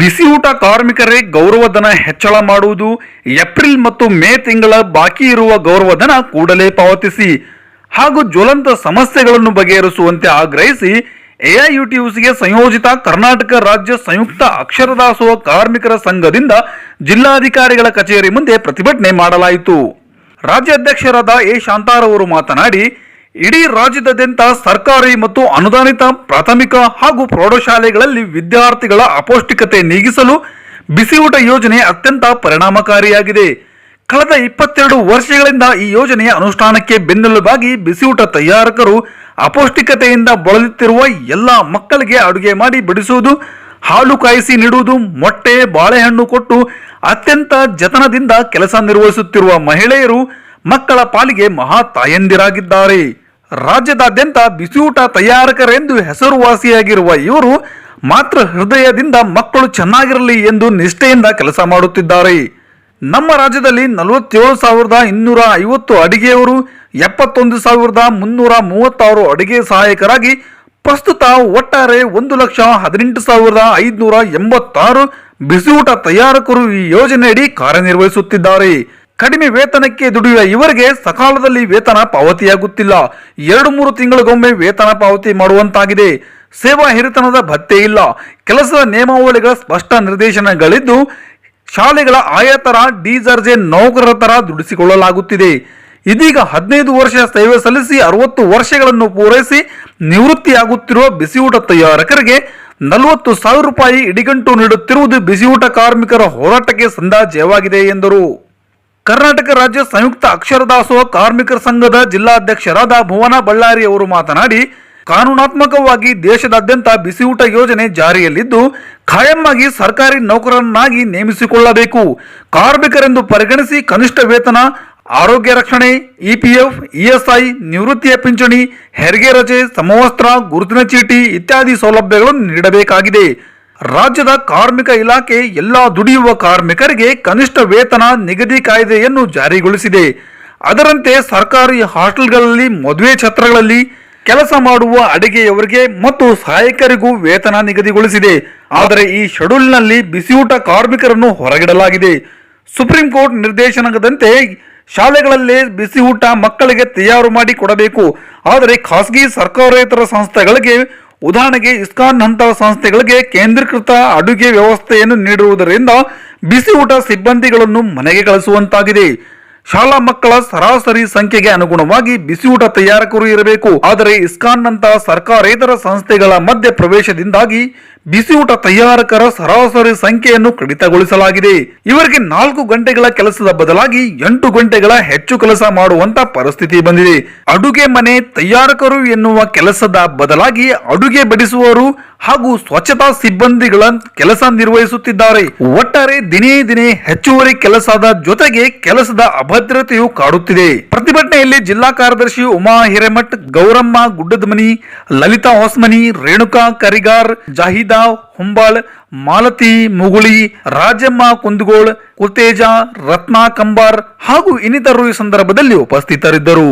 ಬಿಸಿ ಊಟ ಕಾರ್ಮಿಕರೇ ಗೌರವಧನ ಹೆಚ್ಚಳ ಮಾಡುವುದು ಏಪ್ರಿಲ್ ಮತ್ತು ಮೇ ತಿಂಗಳ ಬಾಕಿ ಇರುವ ಗೌರವಧನ ಕೂಡಲೇ ಪಾವತಿಸಿ. ಹಾಗೂ ಜ್ವಲಂತ ಸಮಸ್ಯೆಗಳನ್ನು ಬಗೆಹರಿಸುವಂತೆ ಆಗ್ರಹಿಸಿ ಎಐಯುಟಿಯುಸಿಗೆ ಸಂಯೋಜಿತ ಕರ್ನಾಟಕ ರಾಜ್ಯ ಸಂಯುಕ್ತ ಅಕ್ಷರದಾಸುವ ಕಾರ್ಮಿಕರ ಸಂಘದಿಂದ ಜಿಲ್ಲಾಧಿಕಾರಿಗಳ ಕಚೇರಿ ಮುಂದೆ ಪ್ರತಿಭಟನೆ ಮಾಡಲಾಯಿತು. ರಾಜ್ಯಾಧ್ಯಕ್ಷರಾದ ಎ. ಶಾಂತಾರವರು ಮಾತನಾಡಿ ಇಡೀ ರಾಜ್ಯದಾದ್ಯಂತ ಸರ್ಕಾರಿ ಮತ್ತು ಅನುದಾನಿತ ಪ್ರಾಥಮಿಕ ಹಾಗೂ ಪ್ರೌಢಶಾಲೆಗಳಲ್ಲಿ ವಿದ್ಯಾರ್ಥಿಗಳ ಅಪೌಷ್ಟಿಕತೆ ನೀಗಿಸಲು ಬಿಸಿಯೂಟ ಯೋಜನೆ ಅತ್ಯಂತ ಪರಿಣಾಮಕಾರಿಯಾಗಿದೆ. ಕಳೆದ ಇಪ್ಪತ್ತೆರಡು ವರ್ಷಗಳಿಂದ ಈ ಯೋಜನೆಯ ಅನುಷ್ಠಾನಕ್ಕೆ ಬೆನ್ನೆಲುಬಾಗಿ ಬಿಸಿಯೂಟ ತಯಾರಕರು ಅಪೌಷ್ಟಿಕತೆಯಿಂದ ಬಳಲುತ್ತಿರುವ ಎಲ್ಲ ಮಕ್ಕಳಿಗೆ ಅಡುಗೆ ಮಾಡಿ ಬಡಿಸುವುದು, ಹಾಲು ಕಾಯಿಸಿ ನೀಡುವುದು, ಮೊಟ್ಟೆ, ಬಾಳೆಹಣ್ಣು ಕೊಟ್ಟು ಅತ್ಯಂತ ಜತನದಿಂದ ಕೆಲಸ ನಿರ್ವಹಿಸುತ್ತಿರುವ ಮಹಿಳೆಯರು ಮಕ್ಕಳ ಪಾಲಿಗೆ ಮಹಾ ತಾಯಂದಿರಾಗಿದ್ದಾರೆ. ರಾಜ್ಯದಾದ್ಯಂತ ಬಿಸಿಯೂಟ ತಯಾರಕರೆಂದು ಹೆಸರುವಾಸಿಯಾಗಿರುವ ಇವರು ಮಾತ್ರ ಹೃದಯದಿಂದ ಮಕ್ಕಳು ಚೆನ್ನಾಗಿರಲಿ ಎಂದು ನಿಷ್ಠೆಯಿಂದ ಕೆಲಸ ಮಾಡುತ್ತಿದ್ದಾರೆ. ನಮ್ಮ ರಾಜ್ಯದಲ್ಲಿ ನಲವತ್ತೇಳು ಸಾವಿರದ ಇನ್ನೂರ ಐವತ್ತು ಅಡಿಗೆಯವರು, ಎಪ್ಪತ್ತೊಂದು ಸಾವಿರದ ಮುನ್ನೂರ ಮೂವತ್ತಾರು ಅಡಿಗೆ ಸಹಾಯಕರಾಗಿ ಪ್ರಸ್ತುತ ಒಟ್ಟಾರೆ ಒಂದು ಲಕ್ಷ ಹದಿನೆಂಟು ಸಾವಿರದ ಐದುನೂರ ಎಂಬತ್ತಾರು ಬಿಸಿಯೂಟ ತಯಾರಕರು ಈ ಯೋಜನೆಯಡಿ ಕಾರ್ಯನಿರ್ವಹಿಸುತ್ತಿದ್ದಾರೆ. ಕಡಿಮೆ ವೇತನಕ್ಕೆ ದುಡಿಯುವ ಇವರಿಗೆ ಸಕಾಲದಲ್ಲಿ ವೇತನ ಪಾವತಿಯಾಗುತ್ತಿಲ್ಲ. ಎರಡು ಮೂರು ತಿಂಗಳಿಗೊಮ್ಮೆ ವೇತನ ಪಾವತಿ ಮಾಡುವಂತಾಗಿದೆ. ಸೇವಾ ಹಿರಿತನದ ಭತ್ತೆ ಇಲ್ಲ. ಕೆಲಸದ ನಿಯಮಾವಳಿಗಳ ಸ್ಪಷ್ಟ ನಿರ್ದೇಶನಗಳಿದ್ದು, ಶಾಲೆಗಳ ಆಯಾ ಡಿಜರ್ಜೆ ನೌಕರರ ತರ ದುಡಿಸಿಕೊಳ್ಳಲಾಗುತ್ತಿದೆ. ಇದೀಗ ಹದಿನೈದು ವರ್ಷ ಸೇವೆ ಸಲ್ಲಿಸಿ ಅರವತ್ತು ವರ್ಷಗಳನ್ನು ಪೂರೈಸಿ ನಿವೃತ್ತಿಯಾಗುತ್ತಿರುವ ಬಿಸಿಯೂಟ ತಯಾರಕರಿಗೆ ನಲವತ್ತು ಸಾವಿರ ರೂಪಾಯಿ ಇಡಿಗಂಟು ನೀಡುತ್ತಿರುವುದು ಬಿಸಿಯೂಟ ಕಾರ್ಮಿಕರ ಹೋರಾಟಕ್ಕೆ ಸಂದಾಜಯವಾಗಿದೆ ಎಂದರು. ಕರ್ನಾಟಕ ರಾಜ್ಯ ಸಂಯುಕ್ತ ಅಕ್ಷರ ದಾಸೋಹ ಕಾರ್ಮಿಕರ ಸಂಘದ ಜಿಲ್ಲಾಧ್ಯಕ್ಷರಾದ ಭುವನ ಬಳ್ಳಾರಿ ಅವರು ಮಾತನಾಡಿ, ಕಾನೂನಾತ್ಮಕವಾಗಿ ದೇಶದಾದ್ಯಂತ ಬಿಸಿಯೂಟ ಯೋಜನೆ ಜಾರಿಯಲ್ಲಿದ್ದು ಖಾಯಮ್ಮಾಗಿ ಸರ್ಕಾರಿ ನೌಕರರನ್ನಾಗಿ ನೇಮಿಸಿಕೊಳ್ಳಬೇಕು. ಕಾರ್ಮಿಕರೆಂದು ಪರಿಗಣಿಸಿ ಕನಿಷ್ಠ ವೇತನ, ಆರೋಗ್ಯ ರಕ್ಷಣೆ ಇಪಿಎಫ್ ಇಎಸ್ಐ ನಿವೃತ್ತಿಯ ಪಿಂಚಣಿ, ಹೆರಿಗೆ ರಜೆ, ಸಮವಸ್ತ್ರ, ಗುರುತಿನ ಚೀಟಿ ಇತ್ಯಾದಿ ಸೌಲಭ್ಯಗಳನ್ನು ನೀಡಬೇಕಾಗಿದೆ. ರಾಜ್ಯದ ಕಾರ್ಮಿಕ ಇಲಾಖೆ ಎಲ್ಲಾ ದುಡಿಯುವ ಕಾರ್ಮಿಕರಿಗೆ ಕನಿಷ್ಠ ವೇತನ ನಿಗದಿ ಕಾಯ್ದೆಯನ್ನು ಜಾರಿಗೊಳಿಸಿದೆ. ಅದರಂತೆ ಸರ್ಕಾರಿ ಹಾಸ್ಟೆಲ್ಗಳಲ್ಲಿ, ಮದುವೆ ಛತ್ರಗಳಲ್ಲಿ ಕೆಲಸ ಮಾಡುವ ಅಡಿಗೆಯವರಿಗೆ ಮತ್ತು ಸಹಾಯಕರಿಗೂ ವೇತನ ನಿಗದಿಗೊಳಿಸಿದೆ. ಆದರೆ ಈ ಶೆಡ್ಯೂಲ್ನಲ್ಲಿ ಬಿಸಿಯೂಟ ಕಾರ್ಮಿಕರನ್ನು ಹೊರಗಿಡಲಾಗಿದೆ. ಸುಪ್ರೀಂ ಕೋರ್ಟ್ ನಿರ್ದೇಶನದಂತೆ ಶಾಲೆಗಳಲ್ಲೇ ಬಿಸಿಯೂಟ ಮಕ್ಕಳಿಗೆ ತಯಾರು ಮಾಡಿ ಕೊಡಬೇಕು. ಆದರೆ ಖಾಸಗಿ ಸರ್ಕಾರೇತರ ಸಂಸ್ಥೆಗಳಿಗೆ ಉದಾಹರಣೆಗೆ ಇಸ್ಕಾನ್ ನಂತಹ ಸಂಸ್ಥೆಗಳಿಗೆ ಕೇಂದ್ರೀಕೃತ ಅಡುಗೆ ವ್ಯವಸ್ಥೆಯನ್ನು ನೀಡುವುದರಿಂದ ಬಿಸಿ ಊಟ ಸಿಬ್ಬಂದಿಗಳನ್ನು ಮನೆಗೆ ಕಳಿಸುವಂತಾಗಿದೆ. ಶಾಲಾ ಮಕ್ಕಳ ಸರಾಸರಿ ಸಂಖ್ಯೆಗೆ ಅನುಗುಣವಾಗಿ ಬಿಸಿಯೂಟ ತಯಾರಕರು ಇರಬೇಕು. ಆದರೆ ಇಸ್ಕಾನ್ ನಂತಹ ಸರ್ಕಾರೇತರ ಸಂಸ್ಥೆಗಳ ಮಧ್ಯ ಪ್ರವೇಶದಿಂದಾಗಿ ಬಿಸಿಯೂಟ ತಯಾರಕರ ಸರಾಸರಿ ಸಂಖ್ಯೆಯನ್ನು ಕಡಿತಗೊಳಿಸಲಾಗಿದೆ. ಇವರಿಗೆ ನಾಲ್ಕು ಗಂಟೆಗಳ ಕೆಲಸದ ಬದಲಾಗಿ ಎಂಟು ಗಂಟೆಗಳ ಹೆಚ್ಚು ಕೆಲಸ ಮಾಡುವಂತ ಪರಿಸ್ಥಿತಿ ಬಂದಿದೆ. ಅಡುಗೆ ಮನೆ ತಯಾರಕರು ಎನ್ನುವ ಕೆಲಸದ ಬದಲಾಗಿ ಅಡುಗೆ ಬಡಿಸುವವರು ಹಾಗೂ ಸ್ವಚ್ಛತಾ ಸಿಬ್ಬಂದಿಗಳ ಕೆಲಸ ನಿರ್ವಹಿಸುತ್ತಿದ್ದಾರೆ. ಒಟ್ಟಾರೆ ದಿನೇ ದಿನೇ ಹೆಚ್ಚುವರಿ ಕೆಲಸದ ಜೊತೆಗೆ ಕೆಲಸದ ಅಭದ್ರತೆಯು ಕಾಡುತ್ತಿದೆ. ಪ್ರತಿಭಟನೆಯಲ್ಲಿ ಜಿಲ್ಲಾ ಕಾರ್ಯದರ್ಶಿ ಉಮಾ ಹಿರೇಮಠ್, ಗೌರಮ್ಮ ಗುಡ್ಡದಮನಿ, ಲಲಿತಾ ಹೊಸ್ಮನಿ, ರೇಣುಕಾ ಕರಿಗಾರ್, ಜಾಹಿದಾ ಹುಂಬಾಳ್ ಮಾಲತಿ ಮುಗುಳಿ ರಾಜಮ್ಮ ಕುಂದಗೋಳ್ ಕುತೇಜ ರತ್ನಾ ಕಂಬಾರ್ ಹಾಗೂ ಇನ್ನಿತರರು ಈ ಸಂದರ್ಭದಲ್ಲಿ ಉಪಸ್ಥಿತರಿದ್ದರು.